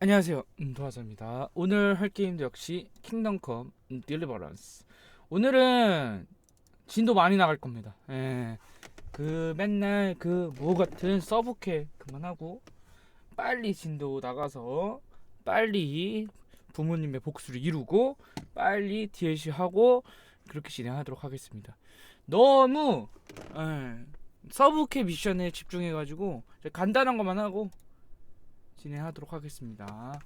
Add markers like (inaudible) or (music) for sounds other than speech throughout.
안녕하세요. 음, 도화사입니다. 오늘 할 게임도 역시 킹덤컴 음, 딜리버런스. 오늘은 진도 많이 나갈 겁니다. 예. 그 맨날 그 뭐 같은 서브캐 그만하고 빨리 진도 나가서 빨리 부모님의 복수를 이루고 빨리 DLC 하고 그렇게 진행하도록 하겠습니다. 너무 예, 서브캐 미션에 집중해가지고 간단한 것만 하고 진행하도록 하겠습니다.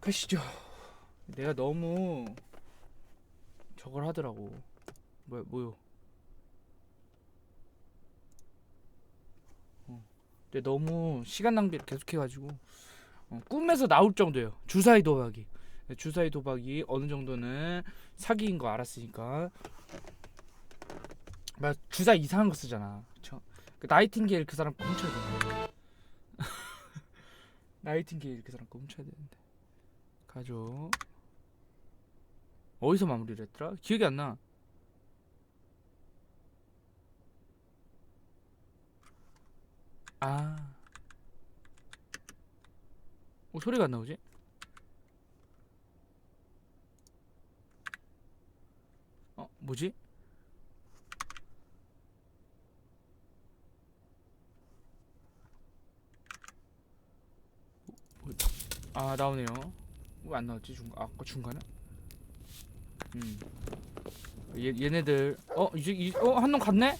가시죠. 내가 너무 저걸 하더라고. 뭐야, 뭐요? 어. 근데 너무 시간 낭비를 계속해가지고 어, 꿈에서 나올 정도예요. 주사위 도박이. 네, 주사위 도박이 어느 정도는 사기인 거 알았으니까. 막 주사 이상한 거 쓰잖아. 그쵸? 그 나이팅게일 그 사람 훔쳐야 돼. 나이팅게일 그 사람 거 훔쳐야 되는데 가죠 어디서 마무리를 했더라? 기억이 안 나. 아. 어, 소리가 안 나오지? 어, 뭐지? 아 나오네요. 왜 안 나왔지 중간? 아까 중간에? 음. 얘 얘네들 어 이제 이, 어 한 놈 갔네?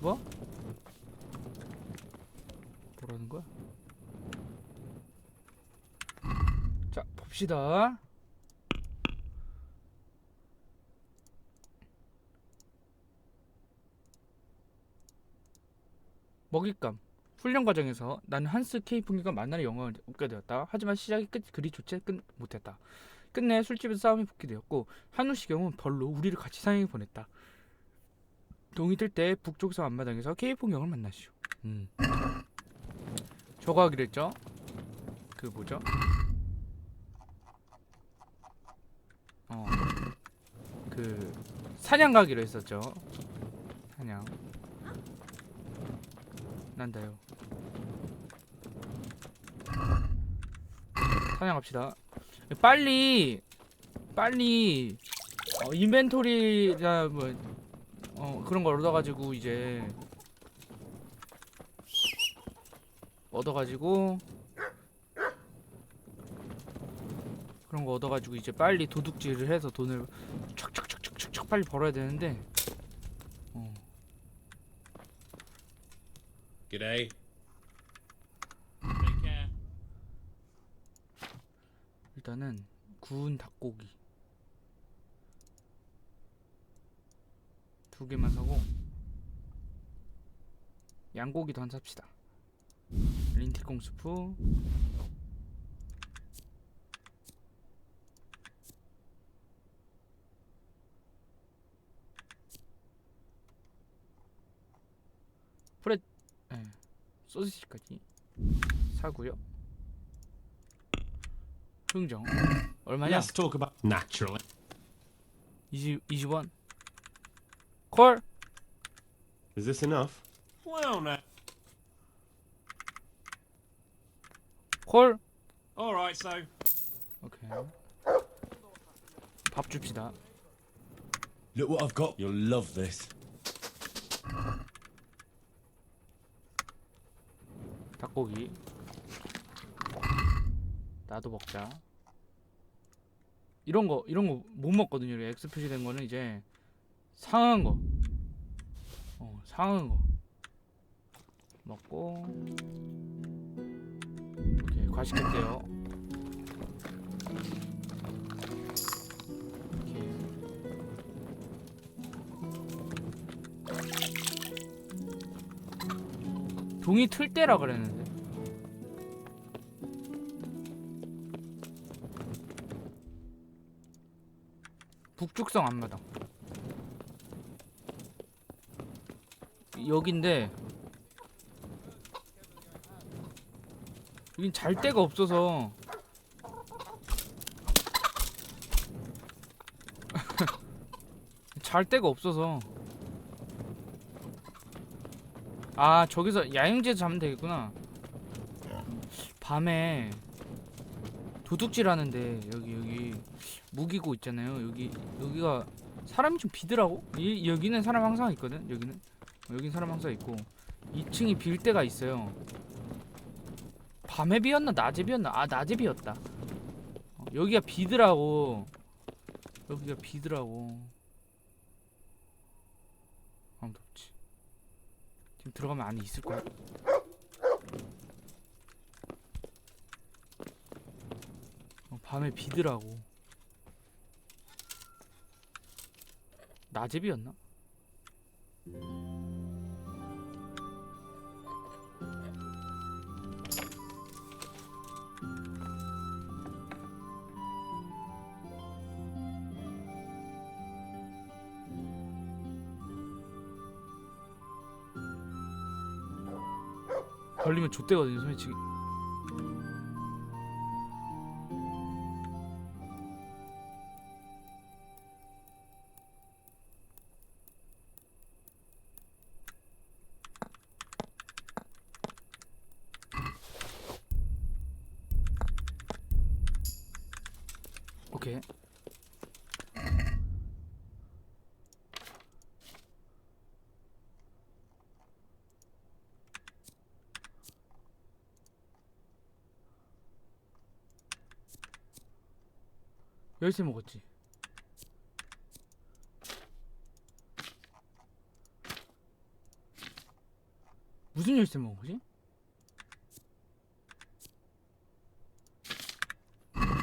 뭐? 뭐라는 거야? 자 봅시다. 먹잇감. 훈련 과정에서 나는 한스 K 풍기가 만나는 영광을 얻게 되었다. 하지만 시작이 끝 그리 좋지 끝 못했다. 끝내 술집에서 싸움이 붙게 되었고 한우 시경은 별로 우리를 같이 사냥해 보냈다. 동이 뜰 때 북쪽성 앞마당에서 K 풍경을 만나시오. 음. 저거 하기로 했죠? 그 뭐죠? 어. 그 사냥 가기로 했었죠. 사냥. 난다요. 사냥합시다. 빨리 빨리 어, 인벤토리나 뭐 어, 그런 걸 얻어가지고 이제 얻어가지고 그런 거 얻어가지고 이제 빨리 도둑질을 해서 돈을 촥촥촥촥촥 빨리 벌어야 되는데 G'day. Take care. 일단은 구운 닭고기 두 개만 사고 양고기도 한 삽시다 린티콩 스프 소시지까지 사고요 흥정 얼마냐? Let's talk about naturally. 20 20원. 콜. Is this enough? Well, no. 콜. All right, so 오케이. 밥 줍시다. Look what I've got. You'll love this. 닭고기. 나도 먹자. 이런 거 이런 거 못 먹거든요. X 표시된 거는 이제 상한 거. 어, 상한 거. 먹고 오케이 과식했대요. 동이 틀 때라 그랬는데. 북쪽성 앞마당. 여긴데 여긴 잘 데가 없어서 (laughs) 잘 데가 없어서 아 저기서 야영지에서 자면 되겠구나. 밤에 도둑질 하는데 여기 여기 무기고 있잖아요. 여기 여기가 사람이 좀 비더라고? 이, 여기는 사람 항상 있거든 여기는. 어, 여긴 사람 항상 있고 2층이 빌 때가 있어요. 밤에 비었나 낮에 비었나? 아 낮에 비었다. 어, 여기가 비더라고. 여기가 비더라고 아무도 없지 지금 들어가면 안에 있을 거야 어, 밤에 비더라고 비었나? 걸리면 좆대거든요 솔직히 열쇠 먹었지 무슨 열쇠 먹은 거지?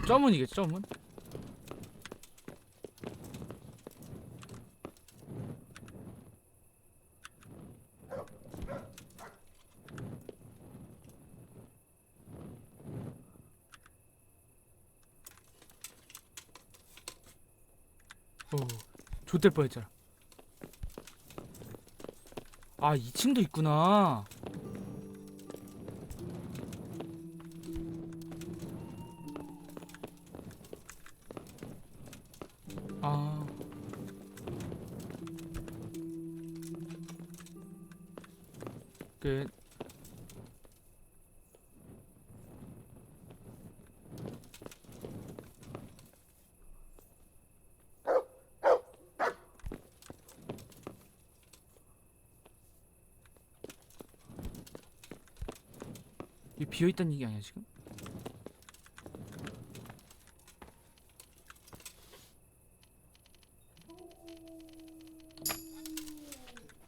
점은이겠지 점은? 어, 좆 될 뻔했잖아. 아, 2층도 있구나. 아. 끝. 이게 비어 있다는 얘기 아니야 지금?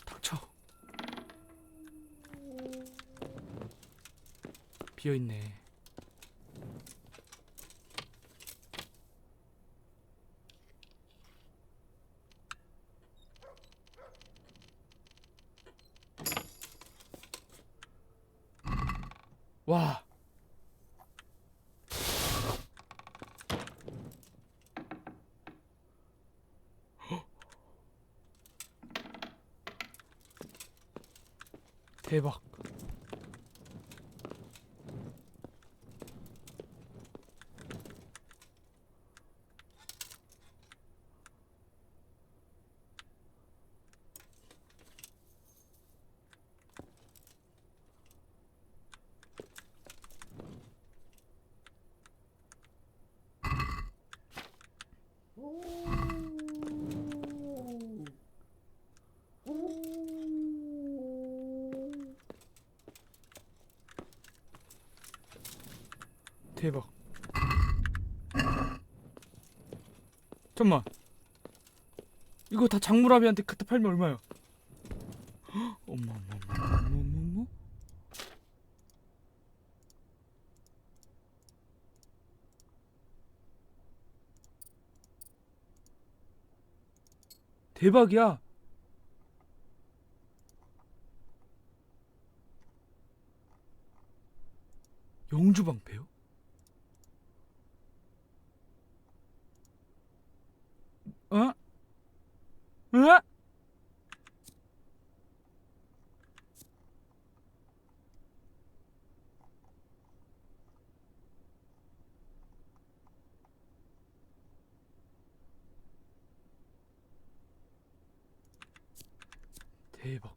닥쳐. 비어 있네. 와. 대박. 대박. 잠만. 이거 다 장무라비한테 그때 팔면 얼마야? 헉, (gasps) 어머 어머 어머 어머 어머 어머. 대박이야. 영주방패요? 어? 어? 대박.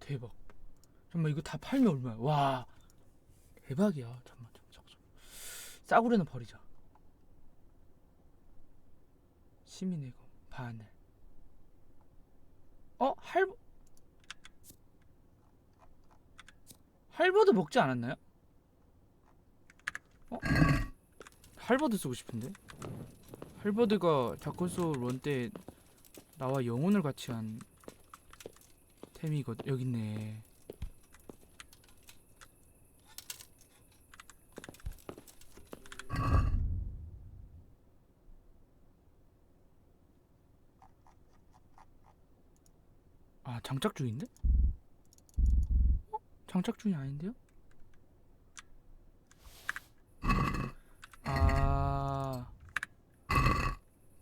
대박. 팔면 얼마야? 와 대박이야. 잠깐만 잠깐만. 잠깐만. 싸구려는 버리자. 시민의 검 바늘. 어 할버 할버드 먹지 않았나요? 어? 할버드 쓰고 싶은데 할버드가 자콘소 런때 나와 영혼을 같이 한 템이거든 여기 있네 아 장착 중인데? 어? 장착 중이 아닌데요? 아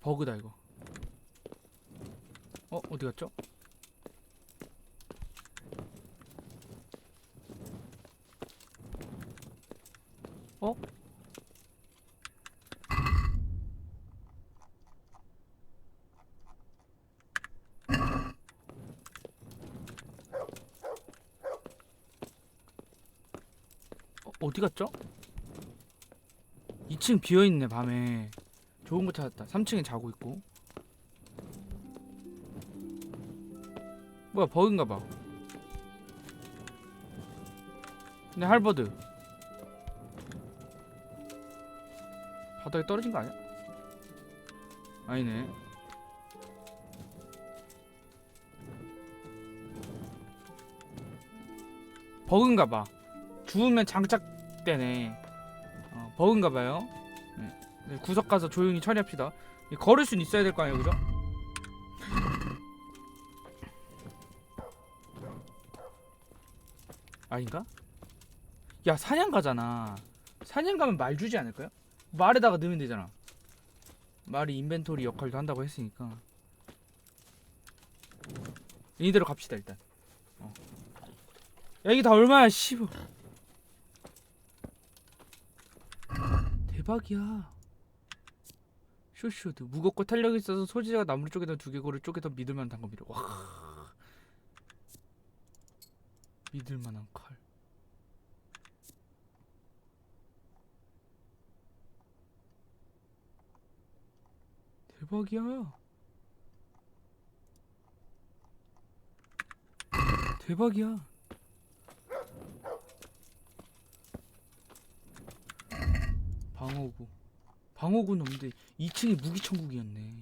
버그다 이거 어 어디 갔죠? 어? 어, 어디 갔죠? 2층 비어있네 밤에. 좋은 거 찾았다. 3층에 자고 있고. 뭐야 버그인가 봐. 근데 할버드. 바닥에 떨어진 거 아니야? 아니네. 버그인가봐. 죽으면 장 착되네 어, 버그인가봐요 네. 네, 구석 가서 조용히 처리합시다 이 걸을 순 있어야 될 거 아니에요 그죠? 아닌가? 야 사냥 가잖아 사냥 가면 말 주지 않을까요? 말에다가 넣으면 되잖아 말이 인벤토리 역할도 한다고 했으니까 이대로 갑시다 일단 어. 야 이게 다 얼마야 씨발 대박이야. 쇼쇼드. 무겁고 탄력이 있어서 소지자가 나무 쪽에다 두개골을 쪼개서 믿을만한 단검이래. 와. 믿을만한 칼. 대박이야. 대박이야 방어구. 방어구는 없는데 2층이 무기천국이었네.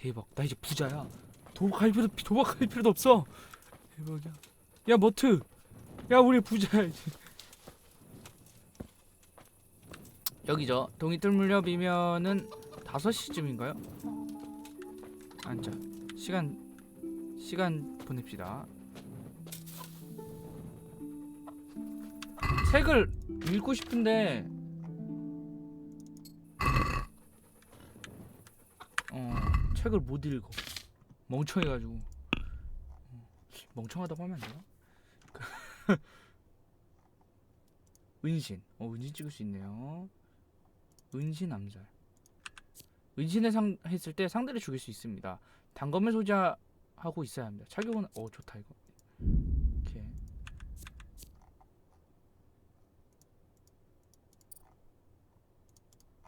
대박. 나 이제 부자야. 도박할 필요 도박할 필요도 없어. 대박이야. 야 머트. 야 우리 부자야 이제 (laughs) 여기죠. 동이틀 무렵이면은 5시쯤인가요? 앉자 시간 시간 보냅시다. 책을 읽고 싶은데 책을 못 읽어. 멍청해가지고. 어, 멍청하다고 하면 안 되나? (laughs) 은신. 어 은신 찍을 수 있네요. 은신 암살. 은신을 상 했을 때 상대를 죽일 수 있습니다. 단검을 소지하고 있어야 합니다. 착용은 어 좋다 이거.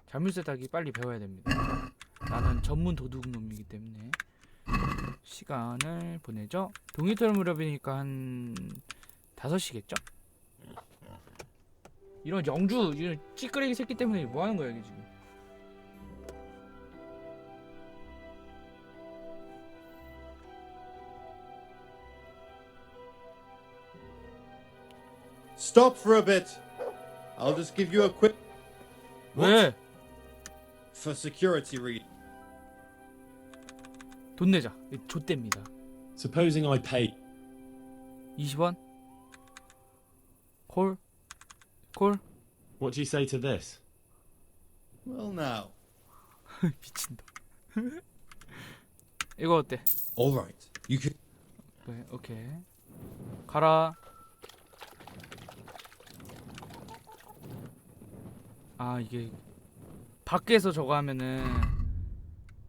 자물쇠 따기 빨리 배워야 됩니다 나는 전문 도둑놈이기 때문에 시간을 보내죠. 동이털 무렵이니까 한 5시겠죠? 이런 영주 이런 찌끄레기 새끼 때문에 뭐 하는 거야 이게 지금? Stop for a bit. I'll just give you a quick 왜? for security read. 돈 내자. 좆됩니다. Supposing I pay 20원? 콜? 콜? What do you say to this? Well now. 미친다. 이거 어때? All right. You can 네, 오케이. 가라. 아 이게 밖에서 저거 하면은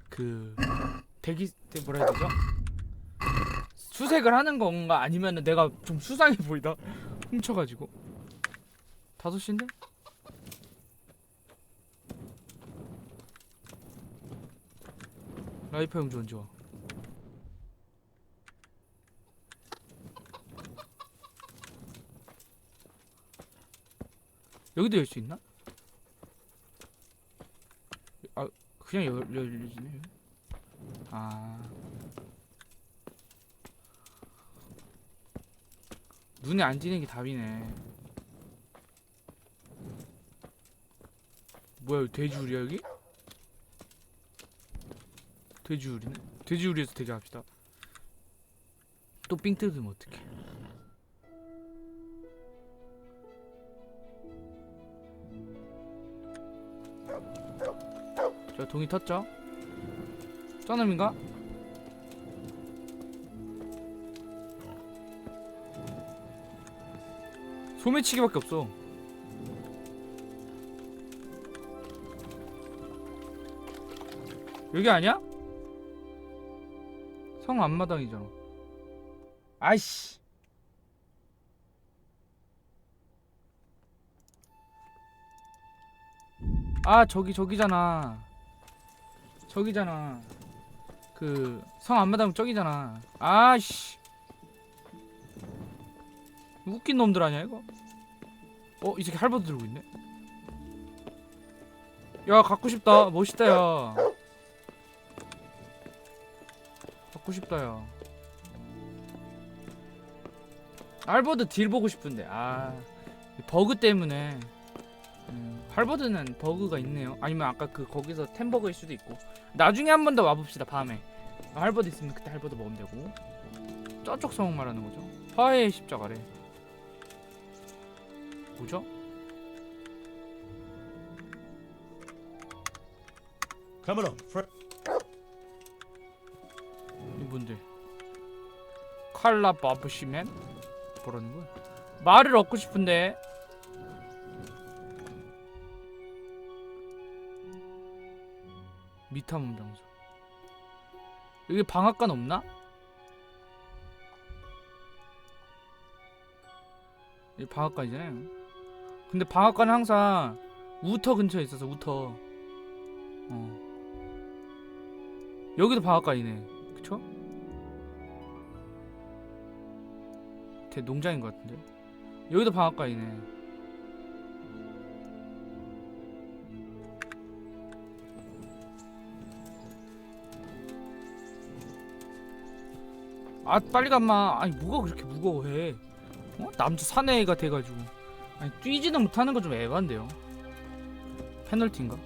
그 대기 때 뭐라 해야 되죠? 수색을 하는 건가 아니면은 내가 좀 수상해 보이다? 훔쳐가지고. 다섯 시인데? 라이프 형 좋은 좋아. 여기도 열 수 있나? 아 그냥 열 열리네 아. 눈에 안 띄는 게 답이네. 뭐야 여기 돼지우리야 여기? 돼지우리네? 돼지우리에서 대기합시다. 또 삥 뜯으면 어떡해. 자 동이 텄죠? 쩌놈인가? 소매치기밖에 없어. 여기 아니야? 성 앞마당이잖아. 아이씨. 아 저기 저기잖아. 저기잖아 그성 앞마당 저기잖아. 아씨. 웃긴 놈들 아니야 이거? 어 이 새끼 할버드 들고 있네. 야 갖고 싶다. 멋있다 야. 갖고 싶다 야. 할버드 딜 보고 싶은데. 아 버그 때문에. 음, 할버드는 버그가 있네요. 아니면 아까 그 거기서 템버그일 수도 있고. 나중에 한 번 더 와봅시다 밤에. 아, 할버드 있으면 그때 할버드 먹으면 되고. 저쪽 성우 말하는 거죠? 화해의 십자가래. 뭐죠? Come along, 이분들. 칼라 바브시맨? 뭐라는 거야? 말을 얻고 싶은데. 미타문 병사 여기 방앗간 없나? 여기 방앗간이잖아요. 근데 방앗간은 항상 우터 근처에 있어서 우터. 어. 여기도 방앗간이네. 그쵸? 대 농장인 것 같은데. 여기도 방앗간이네 아 빨리 가마 아니 뭐가 그렇게 무거워해 어? 남자 사내가 돼가지고 아니 뛰지는 못하는 거좀 에반데요 페널티인가?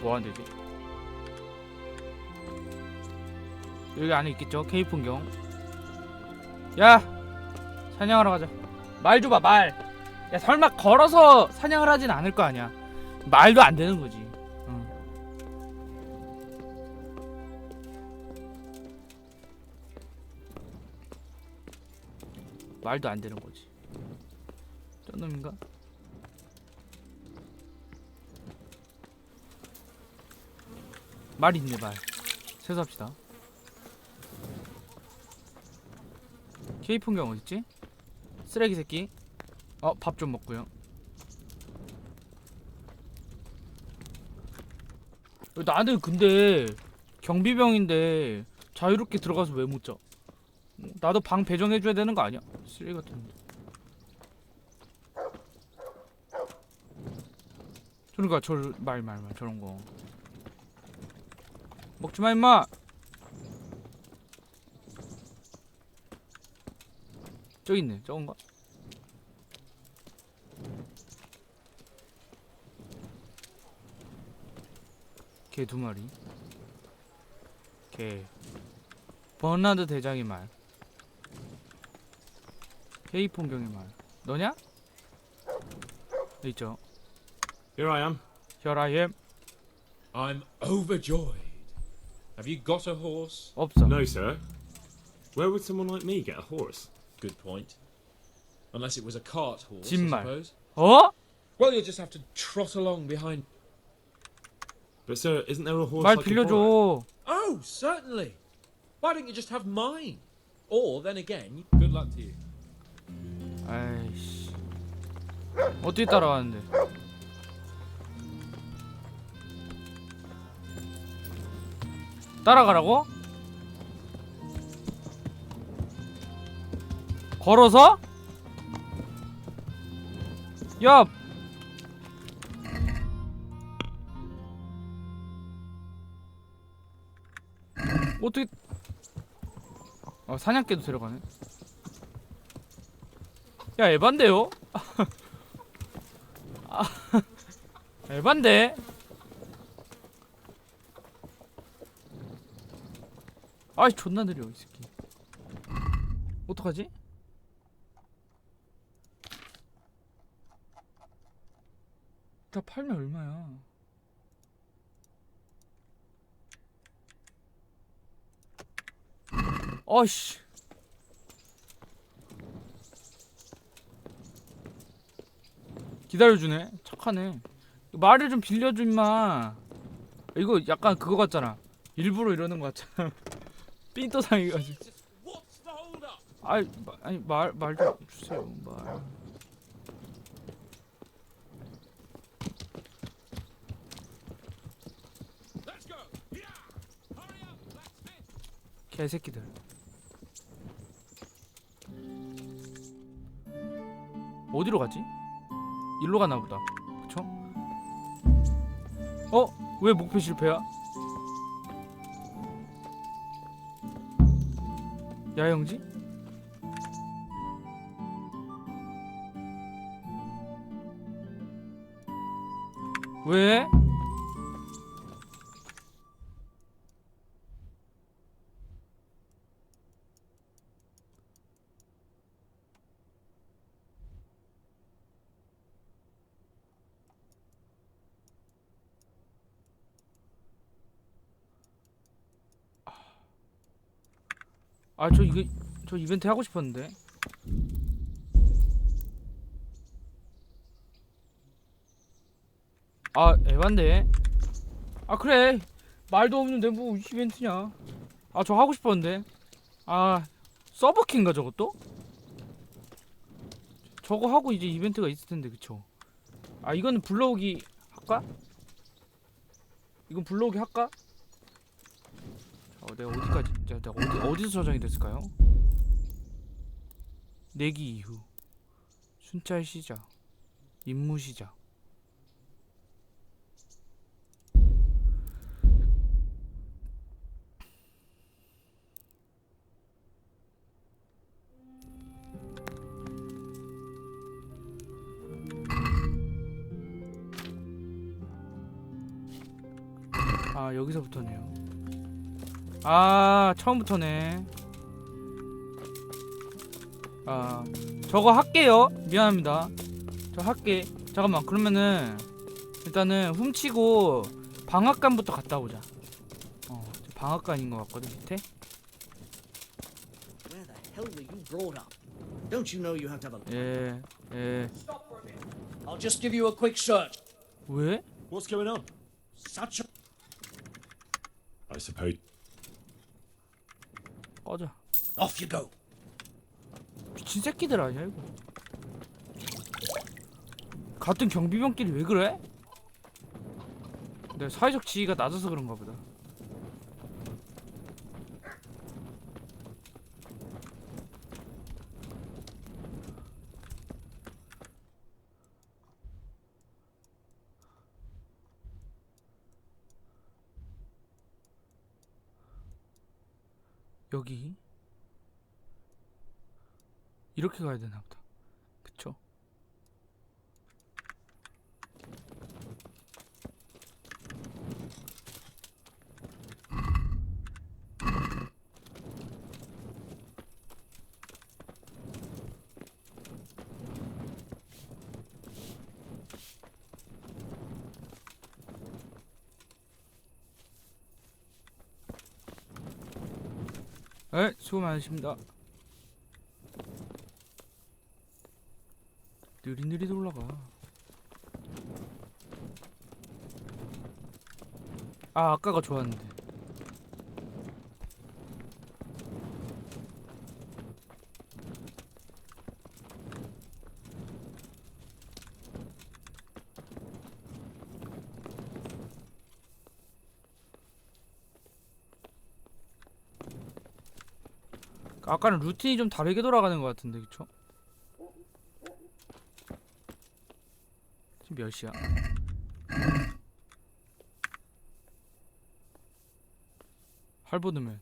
뭐 하면 되지? 여기 안에 있겠죠? 케이 풍경. 야! 사냥하러 가자. 말 줘봐, 말! 야, 설마 걸어서 사냥을 하진 않을 거 아니야. 말도 안 되는 거지. 말도 안 되는 거지. 쩐놈인가? 말 있네, 말. 세수합시다. 케이 풍경 어딨지? 쓰레기 새끼. 어, 밥 좀 먹고요. 어, 나는 근데 경비병인데 자유롭게 들어가서 왜 못 자? 나도 방 배정해줘야 되는 거 아니야? 쓰레기 같은. 놈. 그러니까 저말 말 말 저런 거. 먹지 마 임마. 저기 있네. 저건가? 개 두 마리. 개. 버나드 대장의 말. 케이 풍경의 말. 너냐? 있죠. Here I am. Here I am. I'm overjoyed. Have you got a horse? 없어. No, sir. Where would someone like me get a horse? Good point. Unless it was a cart horse, I Jimmy. suppose. 어? Well, you'll just have to trot along behind. But sir, isn't there a horse 말 I could borrow? 빌려줘. Oh, certainly. Why don't you just have mine? Or then again, good luck to you. 아이씨. 어떻게 따라가는데? 따라가라고? 걸어서? 야! 어떻게 아 사냥개도 데려가네 야 에반데요? 아, 에반데? 아이 존나 느려 이 새끼 어떡하지? 다 팔면 얼마야 어이씨 기다려주네 착하네 말을 좀 빌려줘 임마 이거 약간 그거 같잖아 일부러 이러는 거 같잖아 (laughs) 삔또상해가지고? 아이 마- 아니 말말 좀 주세요 말. 개새끼들 어디로 가지? 일로 가나 보다 그쵸? 어? 왜 목표 실패야? 야영지? 왜? 아 저 이거 저 이벤트 하고 싶었는데. 아 에반데. 아 그래. 말도 없는데 뭐 이벤트냐. 아 저 하고 싶었는데. 아 서버킹가 저것도? 저거 하고 이제 이벤트가 있을 텐데 그쵸? 아 이거는 불러오기 할까? 이건 불러오기 할까? 어, 내가 어디까지 어디 어디서 저장이 됐을까요? 내기 이후. 순찰 시작. 임무 시작. 아 여기서부터네요 아 처음부터네 아 저거 할게요 미안합니다 저 할게 잠깐만 그러면은 일단은 훔치고 방앗간부터 갔다 오자 어 방앗간인 것 같거든 밑에. 예예 I'll just give you a quick search. 왜? What's going on? Such a. I suppose. 꺼져 Off you go. 미친 새끼들 아니야 이거 같은 경비병끼리 왜 그래? 내 사회적 지위가 낮아서 그런가 보다 여기 이렇게 가야 되나 보다. 그쵸? 네, 수고 많으십니다. 느리느리 올라가. 아 아까가 좋았는데 아까는 루틴이 좀 다르게 돌아가는 것 같은데 그쵸? 지금 몇 시야? 할보드맨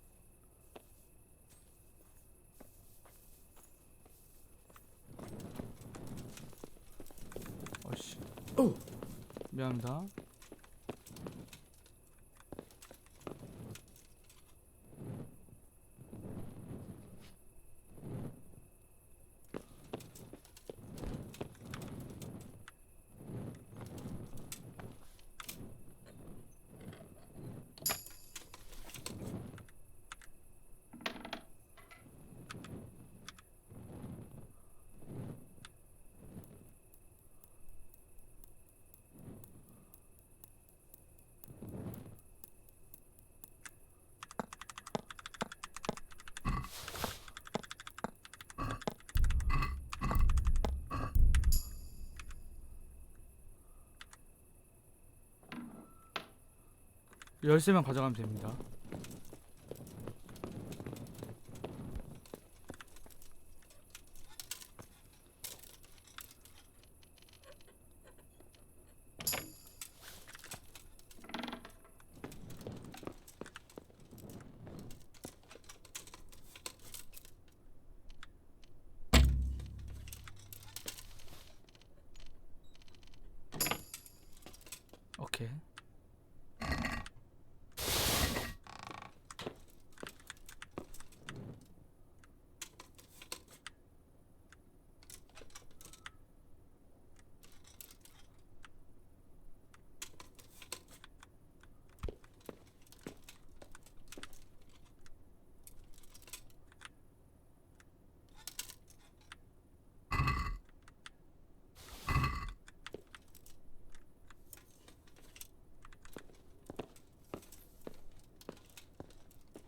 어씨 미안합니다 열쇠만 가져가면 됩니다. 오케이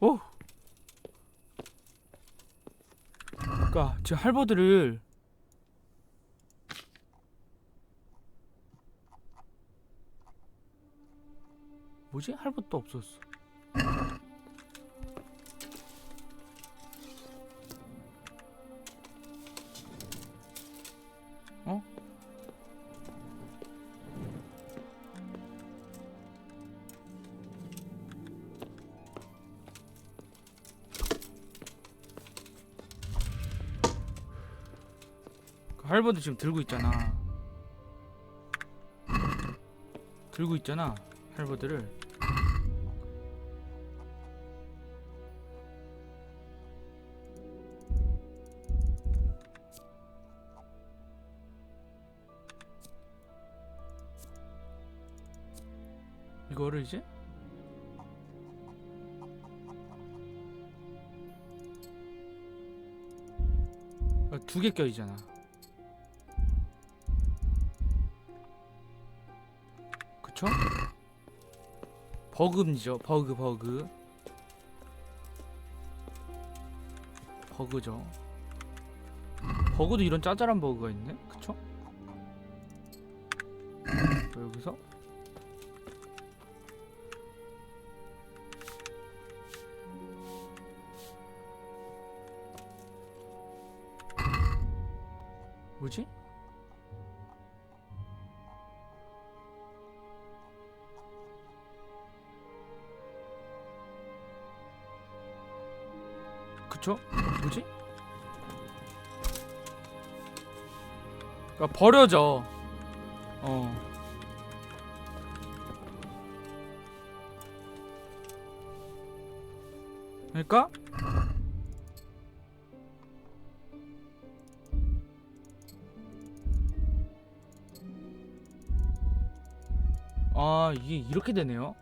오. 그니까 지금 할버드를 뭐지? 할버드 없었어. 어? 그 할버드 지금 들고 있잖아. 들고 있잖아. 할버드를. 이거를 이제 아, 두개 껴있잖아. 버그죠 버그 버그. 버그죠. 버그도 이런 짜잘한 버그가 있네? 그쵸? 여기서. 뭐지? 그쵸? 뭐지? 그러니까 버려져. 어. 그러니까 아 이게 이렇게 되네요.